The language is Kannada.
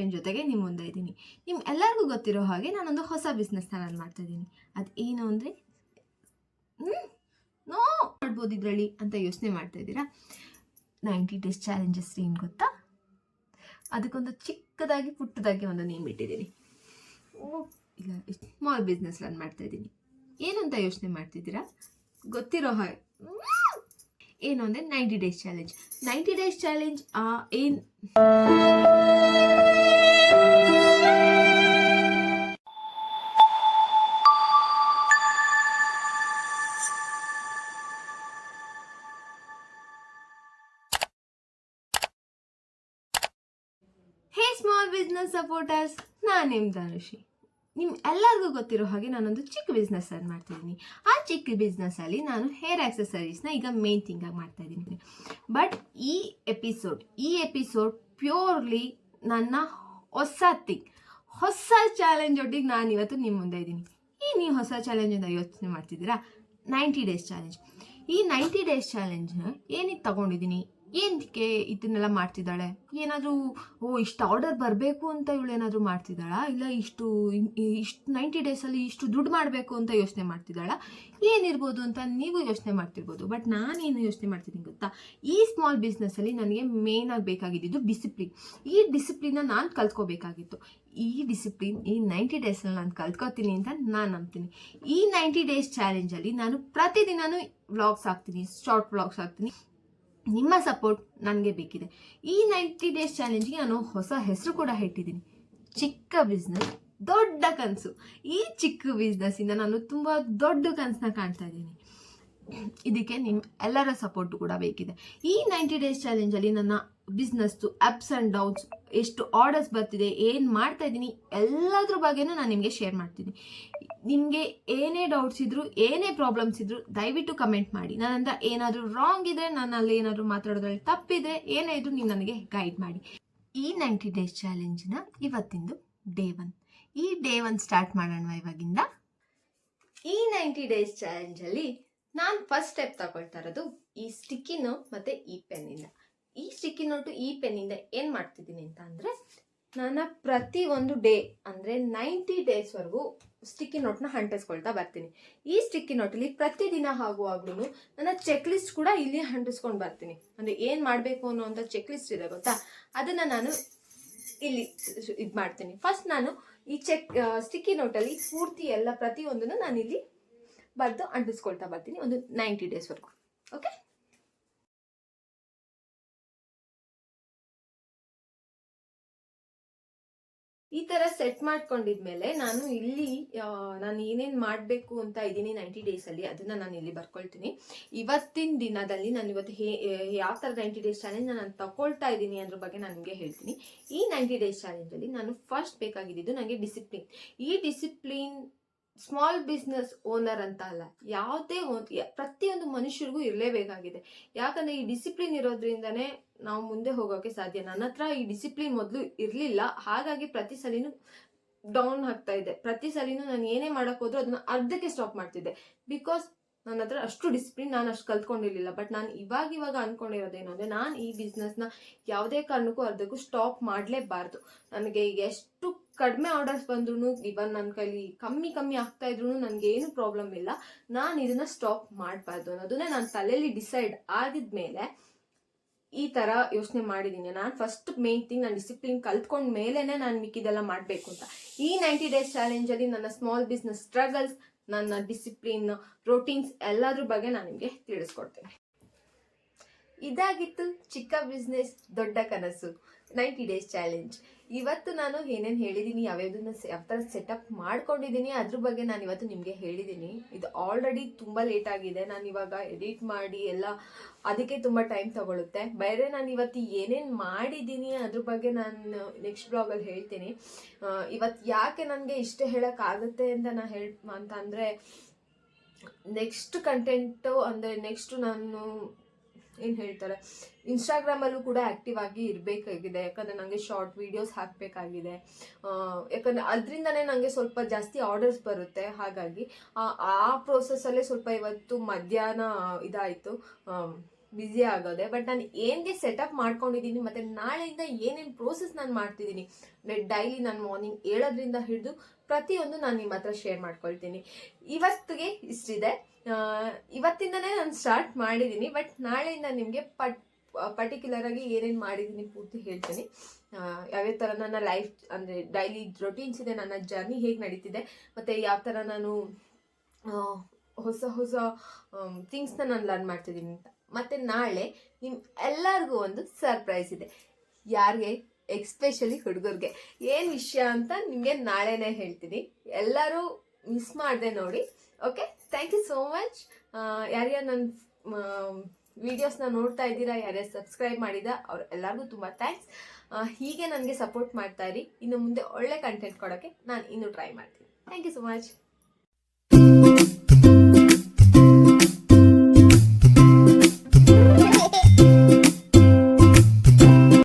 ಕಂಟೆಂಟ್ ಜೊತೆಗೆ ನಿಮ್ಮ ಮುಂದೆ ಇದ್ದೀನಿ. ನಿಮ್ಮ ಎಲ್ಲರಿಗೂ ಗೊತ್ತಿರೋ ಹಾಗೆ ನಾನೊಂದು ಹೊಸ ಬಿಸ್ನೆಸ್ನ ಮಾಡ್ತಾ ಇದ್ದೀನಿ. ಅದು ಏನು ಅಂದರೆ ನೋ ಮಾಡ್ಬೋದು ಇದರಲ್ಲಿ ಅಂತ ಯೋಚನೆ ಮಾಡ್ತಾ ಇದ್ದೀರಾ? ನೈಂಟಿ ಡೇಸ್ ಚಾಲೆಂಜಸ್ ಏನು ಗೊತ್ತಾ? ಅದಕ್ಕೊಂದು ಚಿಕ್ಕದಾಗಿ ಪುಟ್ಟದಾಗಿ ಒಂದು ನೇಮ್ ಇಟ್ಟಿದ್ದೀನಿ. ಇಲ್ಲ ಸ್ಮಾಲ್ ಬಿಸ್ನೆಸ್ ರನ್ ಮಾಡ್ತಾ ಇದ್ದೀನಿ. ಏನಂತ ಯೋಚನೆ ಮಾಡ್ತಿದ್ದೀರಾ? ಗೊತ್ತಿರೋ ಹಾಗೆ ಏನು ಅಂದರೆ ninety days challenge ninety days challenge ಏನು ಹೇ ಸ್ಮಾಲ್ ಬಿಸ್ನೆಸ್ ಸಪೋರ್ಟರ್ಸ್ ನಾನು ನಿಮ್ಮ ಧನುಷಿ ನಿಮ್ಮ ಎಲ್ಲರಿಗೂ ಗೊತ್ತಿರೋ ಹಾಗೆ ನಾನೊಂದು ಚಿಕ್ಕ ಬಿಸ್ನೆಸ್ ರನ್ ಮಾಡ್ತಿದ್ದೀನಿ. ಆ ಚಿಕ್ಕ ಬಿಸ್ನೆಸ್ಸಲ್ಲಿ ನಾನು ಹೇರ್ ಆಕ್ಸೆಸರೀಸ್ನ ಈಗ ಮೇನ್ ಮಾಡ್ತಾ ಇದ್ದೀನಿ. ಬಟ್ ಈ ಎಪಿಸೋಡ್ ಈ ಎಪಿಸೋಡ್ ಪ್ಯೂರ್ಲಿ ನನ್ನ ಹೊಸ ಥಿಂಗ್ ಹೊಸ ಚಾಲೆಂಜ್ ಒಟ್ಟಿಗೆ ನಾನು ಇವತ್ತು ನಿಮ್ಮ ಮುಂದೆ ಇದ್ದೀನಿ. ಈ ನೀವು ಹೊಸ ಚಾಲೆಂಜ್ ಅಂತ ಯೋಚನೆ ಮಾಡ್ತಿದ್ದೀರಾ? ನೈಂಟಿ ಡೇಸ್ ಚಾಲೆಂಜ್ ಈ ನೈಂಟಿ ಡೇಸ್ ಚಾಲೆಂಜ್ನ ಏನಕ್ಕೆ ತಗೊಂಡಿದ್ದೀನಿ? ಏನಕ್ಕೆ ಇದನ್ನೆಲ್ಲ ಮಾಡ್ತಿದ್ದಾಳೆ? ಏನಾದರೂ, ಓ, ಇಷ್ಟು ಆರ್ಡರ್ ಬರಬೇಕು ಅಂತ ಇವಳು ಏನಾದರೂ ಮಾಡ್ತಿದ್ದಾಳಾ? ಇಲ್ಲ ಇಷ್ಟು ಇಷ್ಟು ನೈಂಟಿ ಡೇಸಲ್ಲಿ ಇಷ್ಟು ದುಡ್ಡು ಮಾಡಬೇಕು ಅಂತ ಯೋಚನೆ ಮಾಡ್ತಿದ್ದಾಳ? ಏನಿರ್ಬೋದು ಅಂತ ನೀವು ಯೋಚನೆ ಮಾಡ್ತಿರ್ಬೋದು. ಬಟ್ ನಾನೇನು ಯೋಚನೆ ಮಾಡ್ತಿದ್ದೀನಿ ಗೊತ್ತಾ? ಈ ಸ್ಮಾಲ್ ಬಿಸ್ನೆಸ್ಸಲ್ಲಿ ನನಗೆ ಮೇಯ್ನಾಗಿ ಬೇಕಾಗಿದ್ದು ಡಿಸಿಪ್ಲಿನ್ ಈ ಡಿಸಿಪ್ಲಿನ್ನ ನಾನು ಕಲ್ತ್ಕೋಬೇಕಾಗಿತ್ತು. ಈ ಡಿಸಿಪ್ಲಿನ್ ಈ ನೈಂಟಿ ಡೇಸಲ್ಲಿ ನಾನು ಕಲ್ತ್ಕೋತೀನಿ ಅಂತ ನಾನು ನಂಬ್ತೀನಿ. ಈ ನೈಂಟಿ ಡೇಸ್ ಚಾಲೆಂಜಲ್ಲಿ ನಾನು ಪ್ರತಿದಿನವೂ ವ್ಲಾಗ್ಸ್ ಹಾಕ್ತೀನಿ ಶಾರ್ಟ್ ವ್ಲಾಗ್ಸ್ ಹಾಕ್ತೀನಿ. ನಿಮ್ಮ ಸಪೋರ್ಟ್ ನನಗೆ ಬೇಕಿದೆ. ಈ ನೈಂಟಿ ಡೇಸ್ ಚಾಲೆಂಜ್ಗೆ ನಾನು ಹೊಸ ಹೆಸರು ಕೂಡ ಇಟ್ಟಿದ್ದೀನಿ. ಚಿಕ್ಕ ಬಿಸ್ನೆಸ್ ದೊಡ್ಡ ಕನಸು. ಈ ಚಿಕ್ಕ ಬಿಸ್ನೆಸ್ಸಿಂದ ನಾನು ತುಂಬ ದೊಡ್ಡ ಕನಸನ್ನ ಕಾಣ್ತಾ ಇದ್ದೀನಿ. ಇದಕ್ಕೆ ನಿಮ್ಮ ಎಲ್ಲರ ಸಪೋರ್ಟ್ ಕೂಡ ಬೇಕಿದೆ. ಈ ನೈಂಟಿ ಡೇಸ್ ಚಾಲೆಂಜಲ್ಲಿ ನನ್ನ ಬಿಸ್ನೆಸ್ಸು ಅಪ್ಸ್ ಆ್ಯಂಡ್ ಡೌನ್ಸ್ ಎಷ್ಟು ಆರ್ಡರ್ಸ್ ಬರ್ತಿದೆ, ಏನು ಮಾಡ್ತಾ ಇದ್ದೀನಿ, ಎಲ್ಲದ್ರ ಬಗ್ಗೆನೂ ನಾನು ನಿಮಗೆ ಶೇರ್ ಮಾಡ್ತೀನಿ. ನಿಮಗೆ ಏನೇ ಡೌಟ್ಸ್ ಇದ್ರು, ಏನೇ ಪ್ರಾಬ್ಲಮ್ಸ್ ಇದ್ರು ದಯವಿಟ್ಟು ಕಮೆಂಟ್ ಮಾಡಿ. ನನ್ನಿಂದ ಏನಾದರೂ ರಾಂಗ್ ಇದ್ರೆ ನಾನು ಅಲ್ಲಿ ಏನಾದರೂ ಮಾತಾಡೋದ್ರಲ್ಲಿ ತಪ್ಪಿದ್ರೆ ಏನೇ ಇದ್ರು ನೀವು ನನಗೆ ಗೈಡ್ ಮಾಡಿ. ಈ ನೈಂಟಿ ಡೇಸ್ ಚಾಲೆಂಜ್ನ ಇವತ್ತಿಂದು ಡೇ ಒನ್ ಈ ಡೇ ಒನ್ ಸ್ಟಾರ್ಟ್ ಮಾಡೋಣ ಇವಾಗಿಂದ. ಈ ನೈಂಟಿ ಡೇಸ್ ಚಾಲೆಂಜಲ್ಲಿ ನಾನು ಫಸ್ಟ್ ಸ್ಟೆಪ್ ತಗೊಳ್ತಾ ಇರೋದು ಈ ಸ್ಟಿಕ್ಕಿ ನೋಟ್ ಮತ್ತು ಈ ಪೆನ್ನಿಂದ ಈ ಸ್ಟಿಕ್ಕಿ ನೋಟು ಈ ಪೆನ್ನಿಂದ ಏನು ಮಾಡ್ತಿದ್ದೀನಿ ಅಂತ ಅಂದರೆ ನನ್ನ ಪ್ರತಿ ಒಂದು ಡೇ ಅಂದರೆ ನೈಂಟಿ ಡೇಸ್ವರೆಗೂ ಸ್ಟಿಕ್ಕಿ ನೋಟ್ನ ಹಂಟಿಸ್ಕೊಳ್ತಾ ಬರ್ತೀನಿ. ಈ ಸ್ಟಿಕ್ಕಿ ನೋಟಲ್ಲಿ ಪ್ರತಿದಿನ ಆಗುವಾಗ್ಲೂ ನನ್ನ ಚೆಕ್ ಲಿಸ್ಟ್ ಕೂಡ ಇಲ್ಲಿ ಹಂಟಿಸ್ಕೊಂಡು ಬರ್ತೀನಿ. ಅಂದರೆ ಏನು ಮಾಡಬೇಕು ಅನ್ನೋವಂಥ ಚೆಕ್ ಲಿಸ್ಟ್ ಇದೆ ಗೊತ್ತಾ? ಅದನ್ನು ನಾನು ಇಲ್ಲಿ ಇದು ಮಾಡ್ತೀನಿ. ಫಸ್ಟ್ ನಾನು ಈ ಚೆಕ್ ಸ್ಟಿಕ್ಕಿ ನೋಟಲ್ಲಿ ಪೂರ್ತಿ ಎಲ್ಲ ಪ್ರತಿಯೊಂದನ್ನು ನಾನು ಇಲ್ಲಿ ಬರೆದು ಅಂಟಿಸ್ಕೊಳ್ತಾ ಬರ್ತೀನಿ ಒಂದು ನೈಂಟಿ ಡೇಸ್ವರೆಗೂ ಓಕೆ ಈ ತರ ಸೆಟ್ ಮಾಡ್ಕೊಂಡಿದ್ಮೇಲೆ ನಾನು ಇಲ್ಲಿ ನಾನು ಏನೇನ್ ಮಾಡಬೇಕು ಅಂತ ಇದ್ದೀನಿ ನೈಂಟಿ ಅಲ್ಲಿ, ಅದನ್ನ ನಾನು ಇಲ್ಲಿ ಬರ್ಕೊಳ್ತೀನಿ. ಇವತ್ತಿನ ದಿನದಲ್ಲಿ ನಾನು ಇವತ್ತು ಹೇ ಯಾವ ತರ ನೈಂಟಿ ಡೇಸ್ ಚಾಲೆಂಜ್ ನಾನು ತಗೊಳ್ತಾ ಇದ್ದೀನಿ ಅದ್ರ ಬಗ್ಗೆ ನಾನು ನಿಮಗೆ ಹೇಳ್ತೀನಿ. ಈ ನೈಂಟಿ ಡೇಸ್ ಚಾಲೆಂಜ್ ಅಲ್ಲಿ ನಾನು ಫಸ್ಟ್ ಬೇಕಾಗಿದ್ದು ನನಗೆ ಡಿಸಿಪ್ಲಿನ್ ಈ ಡಿಸಿಪ್ಲಿನ್ ಸ್ಮಾಲ್ ಬಿಸ್ನೆಸ್ ಓನರ್ ಅಂತ ಅಲ್ಲ, ಯಾವುದೇ ಪ್ರತಿಯೊಂದು ಮನುಷ್ಯರಿಗೂ ಇರಲೇಬೇಕಾಗಿದೆ. ಯಾಕಂದ್ರೆ ಈ ಡಿಸಿಪ್ಲಿನ್ ಇರೋದ್ರಿಂದನೇ ನಾವು ಮುಂದೆ ಹೋಗೋಕೆ ಸಾಧ್ಯ. ನನ್ನ ಹತ್ರ ಈ ಡಿಸಿಪ್ಲಿನ್ ಮೊದಲು ಇರಲಿಲ್ಲ. ಹಾಗಾಗಿ ಪ್ರತಿ ಸಲಿನೂ ಡೌನ್ ಆಗ್ತಾ ಇದೆ. ಪ್ರತಿ ಸಲಿನೂ ನಾನು ಏನೇ ಮಾಡಕ್ ಹೋದ್ರೂ ಅದನ್ನ ಅರ್ಧಕ್ಕೆ ಸ್ಟಾಪ್ ಮಾಡ್ತಿದ್ದೆ. ಬಿಕಾಸ್ ನನ್ನ ಹತ್ರ ಅಷ್ಟು ಡಿಸಿಪ್ಲಿನ್ ನಾನು ಅಷ್ಟು ಕಲ್ತ್ಕೊಂಡಿರ್ಲಿಲ್ಲ. ಬಟ್ ನಾನು ಇವಾಗ ಇವಾಗ ಅಂದ್ಕೊಂಡಿರೋದೇನು ಅಂದರೆ ನಾನು ಈ ಬಿಸ್ನೆಸ್ನ ಯಾವುದೇ ಕಾರಣಕ್ಕೂ ಅರ್ಧಕ್ಕೂ ಸ್ಟಾಪ್ ಮಾಡಲೇಬಾರ್ದು. ನನಗೆ ಎಷ್ಟು ಕಡಿಮೆ ಆರ್ಡರ್ಸ್ ಬಂದ್ರು ಇವನ್ ನನ್ನ ಕೈಲಿ ಕಮ್ಮಿ ಕಮ್ಮಿ ಆಗ್ತಾ ಇದ್ರು ನನಗೆ ಏನು ಪ್ರಾಬ್ಲಮ್ ಇಲ್ಲ. ನಾನು ಇದನ್ನ ಸ್ಟಾಪ್ ಮಾಡಬಾರ್ದು ಅನ್ನೋದನ್ನೇ ನಾನು ತಲೆಯಲ್ಲಿ ಡಿಸೈಡ್ ಆಗಿದ್ಮೇಲೆ ಈ ತರ ಯೋಚನೆ ಮಾಡಿದ್ದೀನಿ ನಾನು ಫಸ್ಟ್ ಮೇನ್ ಥಿಂಗ್ ನಾನು ಡಿಸಿಪ್ಲಿನ್ ಕಲ್ತ್ಕೊಂಡ್ ಮೇಲೇ ನಾನು ಮಿಕ್ಕಿದೆಲ್ಲ ಮಾಡಬೇಕು ಅಂತ. ಈ ನೈಂಟಿ ಡೇಸ್ ಚಾಲೆಂಜಲ್ಲಿ ನನ್ನ ಸ್ಮಾಲ್ ಬಿಸ್ನೆಸ್ ಸ್ಟ್ರಗಲ್ಸ್ ನನ್ನ ಡಿಸಿಪ್ಲಿನ್ ಪ್ರೋಟೀನ್ಸ್ ಎಲ್ಲದ್ರ ಬಗ್ಗೆ ನಾನು ನಿಮಗೆ ತಿಳಿಸ್ಕೊಡ್ತೇನೆ. ಇದಾಗಿತ್ತು ಚಿಕ್ಕ ಬಿಸ್ನೆಸ್ ದೊಡ್ಡ ಕನಸು. ನೈಂಟಿ ಡೇಸ್ ಚಾಲೆಂಜ್ ಇವತ್ತು ನಾನು ಏನೇನು ಹೇಳಿದ್ದೀನಿ ಯಾವ್ಯಾವ್ದನ್ನ ಯಾವ ಥರ ಸೆಟಪ್ ಮಾಡ್ಕೊಂಡಿದ್ದೀನಿ ಅದ್ರ ಬಗ್ಗೆ ನಾನು ಇವತ್ತು ನಿಮಗೆ ಹೇಳಿದ್ದೀನಿ ಇದು ಆಲ್ರೆಡಿ ತುಂಬ ಲೇಟ್ ಆಗಿದೆ. ನಾನು ಇವಾಗ ಎಡಿಟ್ ಮಾಡಿ ಎಲ್ಲ ಅದಕ್ಕೆ ತುಂಬ ಟೈಮ್ ತಗೊಳುತ್ತೆ. ಬೇರೆ ನಾನು ಇವತ್ತು ಏನೇನು ಮಾಡಿದ್ದೀನಿ ಅದ್ರ ಬಗ್ಗೆ ನಾನು ನೆಕ್ಸ್ಟ್ ಬ್ಲಾಗಲ್ಲಿ ಹೇಳ್ತೀನಿ. ಇವತ್ತು ಯಾಕೆ ನನಗೆ ಇಷ್ಟೇ ಹೇಳೋಕ್ಕಾಗುತ್ತೆ ಅಂತ ನಾನು ಹೇಳ್ ಅಂತ ನೆಕ್ಸ್ಟ್ ಕಂಟೆಂಟು ಅಂದರೆ ನೆಕ್ಸ್ಟ್ ನಾನು ಏನು ಹೇಳ್ತಾರೆ ಇನ್ಸ್ಟಾಗ್ರಾಮಲ್ಲೂ ಕೂಡ ಆ್ಯಕ್ಟಿವ್ ಆಗಿ ಇರಬೇಕಾಗಿದೆ. ಯಾಕಂದರೆ ನನಗೆ ಶಾರ್ಟ್ ವೀಡಿಯೋಸ್ ಹಾಕಬೇಕಾಗಿದೆ. ಯಾಕಂದರೆ ಅದರಿಂದನೇ ನನಗೆ ಸ್ವಲ್ಪ ಜಾಸ್ತಿ ಆರ್ಡರ್ಸ್ ಬರುತ್ತೆ. ಹಾಗಾಗಿ ಆ- ಪ್ರೋಸೆಸಲ್ಲೇ ಸ್ವಲ್ಪ ಇವತ್ತು ಮಧ್ಯಾಹ್ನ ಇದಾಯಿತು. ಬ್ಯುಸಿ ಆಗೋದೆ ಬಟ್ ನಾನು ಏನ್ಗೆ ಸೆಟಪ್ ಮಾಡ್ಕೊಂಡಿದ್ದೀನಿ ಮತ್ತೆ ನಾಳೆಯಿಂದ ಏನೇನು ಪ್ರೋಸೆಸ್ ನಾನು ಮಾಡ್ತಿದ್ದೀನಿ ಡೈಲಿ ನಾನು ಮಾರ್ನಿಂಗ್ ಏಳೋದ್ರಿಂದ ಹಿಡಿದು ಪ್ರತಿಯೊಂದು ನಾನು ನಿಮ್ಮ ಹತ್ರ ಶೇರ್ ಮಾಡ್ಕೊಳ್ತೀನಿ. ಇವತ್ತಿಗೆ ಇಷ್ಟಿದೆ. ಇವತ್ತಿಂದನೇ ನಾನು ಸ್ಟಾರ್ಟ್ ಮಾಡಿದ್ದೀನಿ ಬಟ್ ನಾಳೆಯಿಂದ ನಿಮಗೆ ಪಟ್ ಪರ್ಟಿಕ್ಯುಲರ್ ಆಗಿ ಏನೇನು ಮಾಡಿದ್ದೀನಿ ಪೂರ್ತಿ ಹೇಳ್ತೀನಿ. ಯಾವ್ಯಾವ ಥರ ನನ್ನ ಲೈಫ್ ಅಂದರೆ ಡೈಲಿ ರೊಟೀನ್ಸ್ ಇದೆ, ನನ್ನ ಜರ್ನಿ ಹೇಗೆ ನಡೀತಿದೆ, ಮತ್ತು ಯಾವ ಥರ ನಾನು ಹೊಸ ಹೊಸ ಥಿಂಗ್ಸ್ನ ನಾನು ಲರ್ನ್ ಮಾಡ್ತಿದ್ದೀನಿ ಅಂತ. ಮತ್ತು ನಾಳೆ ನಿಮ್ಮ ಎಲ್ಲರಿಗೂ ಒಂದು ಸರ್ಪ್ರೈಸ್ ಇದೆ. ಯಾರಿಗೆ? ಎಕ್ಸ್ಪೆಷಲಿ ಹುಡುಗರಿಗೆ. ಏನು ವಿಷಯ ಅಂತ ನಿಮಗೆ ನಾಳೆನೇ ಹೇಳ್ತೀನಿ. ಎಲ್ಲರೂ ಮಿಸ್ ಮಾಡಿದೆ ನೋಡಿ. Okay thank you so much ಯಾರ್ಯಾರು ನನ್ನ ವಿಡಿಯೋಸ್ನ ನೋಡ್ತಾ ಇದ್ದೀರಾ, ಯಾರ್ಯಾರು ಸಬ್ಸ್ಕ್ರೈಬ್ ಮಾಡಿದ, ಅವ್ರು ಎಲ್ಲರಿಗೂ ತುಂಬ ಥ್ಯಾಂಕ್ಸ್ ಹೀಗೆ ನನಗೆ ಸಪೋರ್ಟ್ ಮಾಡ್ತಾ ಇರಿ. ಇನ್ನು ಮುಂದೆ ಒಳ್ಳೆ ಕಂಟೆಂಟ್ ಕೊಡೋಕ್ಕೆ ನಾನು ಇನ್ನೂ ಟ್ರೈ ಮಾಡ್ತೀನಿ. Thank you so much